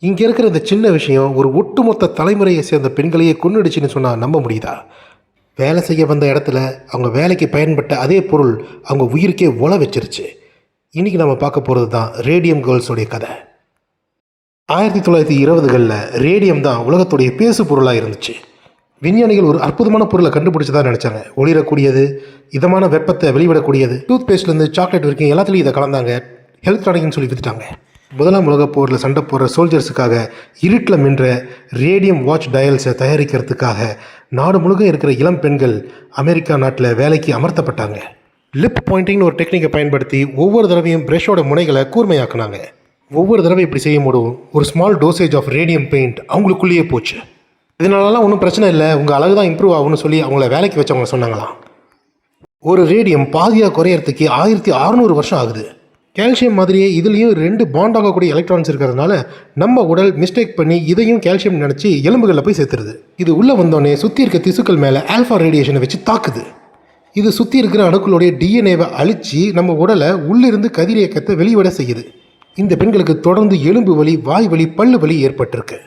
இங்கே இருக்கிற இந்த சின்ன விஷயம் ஒரு ஒட்டுமொத்த தலைமுறையை சேர்ந்த பெண்களையே கொன்னுடுச்சுன்னு சொன்னால் நம்ப முடியுதா? வேலை செய்ய வந்த இடத்துல அவங்க வேலைக்கு பயன்பட்ட அதே பொருள் அவங்க உயிருக்கே உல வச்சிருச்சு. இன்றைக்கி நம்ம பார்க்க போகிறது தான் ரேடியம் கேர்ள்ஸோடைய கதை. ஆயிரத்தி தொள்ளாயிரத்தி இருபதுகளில் ரேடியம் தான் உலகத்துடைய பேசு பொருளாக இருந்துச்சு. விஞ்ஞானிகள் ஒரு அற்புதமான பொருளை கண்டுபிடிச்சதா நினச்சாங்க. ஒளிரக்கூடியது இதமான வெப்பத்தை வெளிவிடக்கூடியது டூத் பேஸ்ட்லேருந்து சாக்லேட் வரைக்கும் எல்லாத்துலேயும் இதை கலந்தாங்க. ஹெல்த் டானிக்னு சொல்லி வித்துட்டாங்க. முதலாம் உலகப் போரில் சண்டை போடுற சோல்ஜர்ஸுக்காக இருட்டில் மின்ற ரேடியம் வாட்ச் டயல்ஸை தயாரிக்கிறதுக்காக நாடு முழுக்க இருக்கிற இளம் பெண்கள் அமெரிக்கா நாட்டில் வேலைக்கு அமர்த்தப்பட்டாங்க. லிப் பாயிண்டிங்னு ஒரு டெக்னிக்கை பயன்படுத்தி ஒவ்வொரு தடவையும் ப்ரெஷ்ஷோட முனைகளை கூர்மையாக்குனாங்க. ஒவ்வொரு தடவை இப்படி செய்யும் போதும் ஒரு small dosage of radium paint அவங்களுக்குள்ளேயே போச்சு. இதனாலலாம் ஒன்றும் பிரச்சனை இல்லை உங்கள் அழகு தான் இம்ப்ரூவ் ஆகும்னு சொல்லி அவங்கள வேலைக்கு வச்சவங்க சொன்னாங்களாம். ஒரு ரேடியம் பாதியாக குறையறதுக்கு ஆயிரத்தி அறநூறு வருஷம் ஆகுது. கால்சியம் மாதிரியே இதுலேயும் ரெண்டு பாண்ட் ஆகக்கூடிய எலக்ட்ரான்ஸ் இருக்கிறதுனால நம்ம உடல் மிஸ்டேக் பண்ணி இதையும் கால்சியம் நினச்சி எலும்புகளில் போய் சேர்த்துருது. இது உள்ளே வந்தோடனே சுற்றி இருக்க திசுக்கள் மேலே ஆல்ஃபா ரேடியேஷனை வச்சு தாக்குது. இது சுற்றி இருக்கிற அணுக்களுடைய டிஎன்ஏவை அழித்து நம்ம உடலை உள்ளிருந்து கதிரியக்கத்தை வெளிவிட செய்யுது. இந்த பெண்களுக்கு தொடர்ந்து எலும்பு வலி வாய் வலி பல்லு வலி ஏற்பட்டிருக்கு.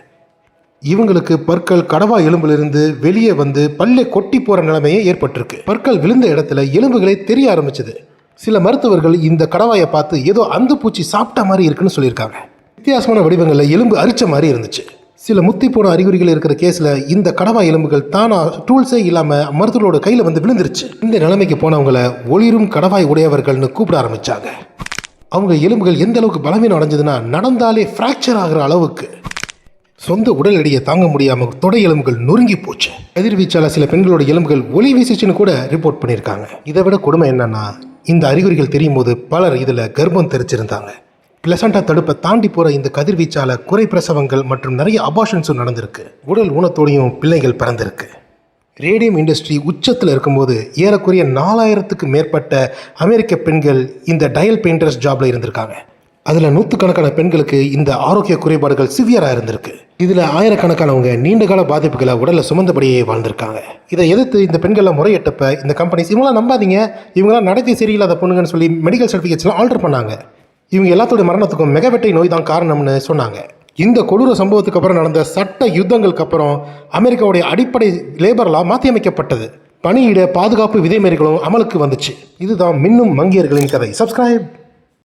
இவங்களுக்கு பற்கள் கடவா எலும்பிலிருந்து வெளியே வந்து பல்லை கொட்டி போகிற நிலைமையே ஏற்பட்டிருக்கு. பற்கள் விழுந்த இடத்துல எலும்புகளே தெரிய ஆரம்பிச்சது. சில மருத்துவர்கள் இந்த கடவாயை பார்த்து ஏதோ அந்த பூச்சி சாப்பிட்ட மாதிரி இருக்குன்னு சொல்லியிருக்காங்க. வித்தியாசமான வடிவங்களில் எலும்பு அரிச்ச மாதிரி இருந்துச்சு. சில முத்தி போன அறிகுறிகள் இருக்கிற கேஸில் இந்த கடவாய் எலும்புகள் தானா டூல்ஸே இல்லாமல் மருத்துவரோட கையில் வந்து விழுந்துருச்சு. இந்த நிலைமைக்கு போனவங்கள ஒளிரும் கடவாய் உடையவர்கள்னு கூப்பிட ஆரம்பித்தாங்க அவங்க எலும்புகள் எந்த அளவுக்கு பலவீனம் அடைஞ்சதுன்னா நடந்தாலே ஃப்ராக்சர் ஆகிற அளவுக்கு. சொந்த உடல் எடையை தாங்க முடியாமல் தொடை எலும்புகள் நொறுங்கி போச்சு. எதிர்வீச்சால் சில பெண்களோட எலும்புகள் ஒளி வீசிச்சுன்னு கூட ரிப்போர்ட் பண்ணியிருக்காங்க. இதை விட கொடுமை என்னன்னா இந்த அறிகுறிகள் தெரியும் போது பலர் இதில் கர்ப்பம் தெரிச்சிருந்தாங்க. பிளசண்டா தடுப்பை தாண்டி போகிற இந்த கதிர்வீச்சால குறை பிரசவங்கள் மற்றும் நிறைய அபாஷன்ஸும் நடந்திருக்கு. உடல் ஊனத்தோடையும் பிள்ளைகள் பிறந்திருக்கு. ரேடியம் இண்டஸ்ட்ரி உச்சத்தில் இருக்கும்போது ஏறக்குறைய நாலாயிரத்துக்கு மேற்பட்ட அமெரிக்க பெண்கள் இந்த டயல் பெயிண்டர்ஸ் ஜாப்பில் இருந்திருக்காங்க. அதில் நூற்றுக்கணக்கான பெண்களுக்கு இந்த ஆரோக்கிய குறைபாடுகள் சிவியராக இருந்திருக்கு. இதில் ஆயிரக்கணக்கானவங்க நீண்டகால பாதிப்புகளை உடலில் சுமந்தபடியே வாழ்ந்திருக்காங்க. இதை எதிர்த்து இந்த பெண்களை முறையிட்டப்ப இந்த கம்பெனிஸ் இவங்களாம் நம்பாதீங்க. இவங்களாம் நடத்தி சரியில்லாத பொண்ணுங்கன்னு சொல்லி மெடிக்கல் சர்டிஃபிகேட்ஸ்லாம் ஆல்டர் பண்ணாங்க. இவங்க எல்லாத்தோட மரணத்துக்கும் மெகவெட்டை நோய் தான் காரணம்னு சொன்னாங்க. இந்த கொடூர சம்பவத்துக்கு அப்புறம் நடந்த சட்ட யுத்தங்களுக்கு அப்புறம் அமெரிக்காவுடைய அடிப்படை லேபர்லாம் மாற்றி மாற்றியமைக்கப்பட்டது. பணியிட பாதுகாப்பு விதிமுறைகளும் அமலுக்கு வந்துச்சு. இதுதான் மின்னும் மங்கியர்களின் கதை. சப்ஸ்கிரைப்